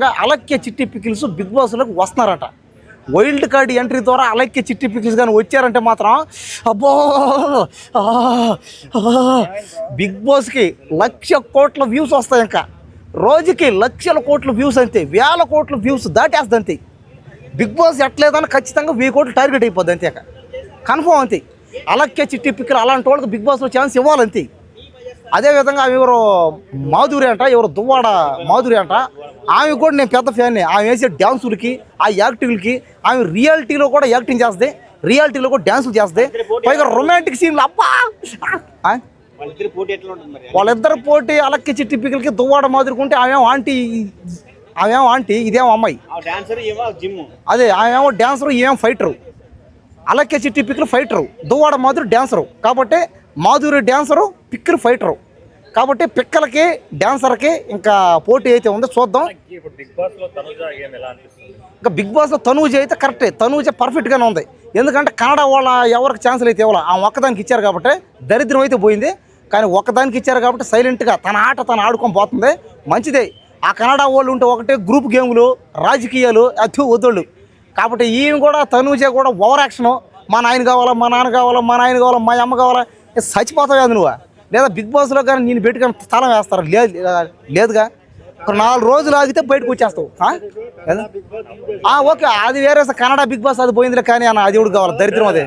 అదేవిధంగా Alekhya Chitti pickles big బాస్లోకి వస్తున్నారట. వైల్డ్ కార్డ్ ఎంట్రీ ద్వారా అలక్య చిట్టి పికిల్స్ కానీ వచ్చారంటే మాత్రం అబ్బో! బిగ్ బాస్కి లక్ష కోట్ల వ్యూస్ వస్తాయి ఇంకా. రోజుకి లక్షల కోట్ల వ్యూస్ అంతే. వేల కోట్ల వ్యూస్ దాటేస్తుంది అంతే. బిగ్ బాస్ ఎట్లేదని ఖచ్చితంగా వెయ్యి కోట్లు టార్గెట్ అయిపోద్ది అంతే కన్ఫర్మ్ అంతే. అలక్కే చిట్టి పిక్కలు అలాంటి వాళ్ళకి బిగ్ బాస్లో ఛాన్స్ ఇవ్వాలంతే. అదేవిధంగా ఎవరు మాధురి అంట ఎవరు దువ్వాడ మాధురి అంట ఆమె కూడా నేను పెద్ద ఫ్యాన్ని. ఆమె వేసే డ్యాన్సులకి ఆ యాక్టింగ్లకి ఆమె రియాలిటీలో కూడా యాక్టింగ్ చేస్తుంది. రియాలిటీలో కూడా డ్యాన్సులు చేస్తుంది. పైగా రొమాంటిక్ సీన్లు అబ్బా? వాళ్ళిద్దరి పోటీ అలక్కి చిట్టి పిక్కలకి దువ్వాడ మాదిరికుంటే ఆమెమో ఆంటీ ఆమెమో ఆంటీ ఇదేమో అమ్మాయి. అదే ఆమెమో డ్యాన్సరు ఈమెమో ఫైటరు. అలక్కే చిట్టి పిక్కలు ఫైటరు. దువ్వాడ మాధురి డ్యాన్సరు కాబట్టి మాధురి డ్యాన్సరు పిక్కలు ఫైటరు. కాబట్టి పిక్కలకి డ్యాన్సర్కి ఇంకా పోటీ అయితే ఉందో. చూద్దాం. ఇంకా బిగ్ బాస్లో తనూజ అయితే కరెక్టే. తనూజ పర్ఫెక్ట్గానే ఉంది. ఎందుకంటే కన్నడ వాళ్ళ ఎవరికి ఛాన్సులు అయితే ఇవ్వాలి. ఆ ఒక్కదానికి ఇచ్చారు కాబట్టి దరిద్రం అయితే పోయింది. కానీ ఒక్కదానికి ఇచ్చారు కాబట్టి సైలెంట్గా తన ఆట తను ఆడుకొని పోతుంది. మంచిదే. ఆ కన్నడ వాళ్ళు ఉంటే ఒకటే గ్రూప్ గేములు రాజకీయాలు అతి వద్దోళ్ళు కాబట్టి ఈమె కూడా తనూజ కూడా ఓవర్ యాక్షన్. మా నాయన కావాలా మా నాన్న కావాలా మా నాయన కావాలా మా అమ్మ కావాలా. ఏ చచ్చిపోతావు అది నువ్వు. లేదా బిగ్ బాస్లో కానీ నేను పెట్టుకుని స్థలం వేస్తారు? లేదు లేదుగా. ఒక నాలుగు రోజులు ఆగితే బయటకు వచ్చేస్తావు. ఓకే. అది వేరే కన్నడ బిగ్ బాస్ అది పోయిందిలే కానీ అన్న అది కూడా కావాలి. దరిద్రం అదే.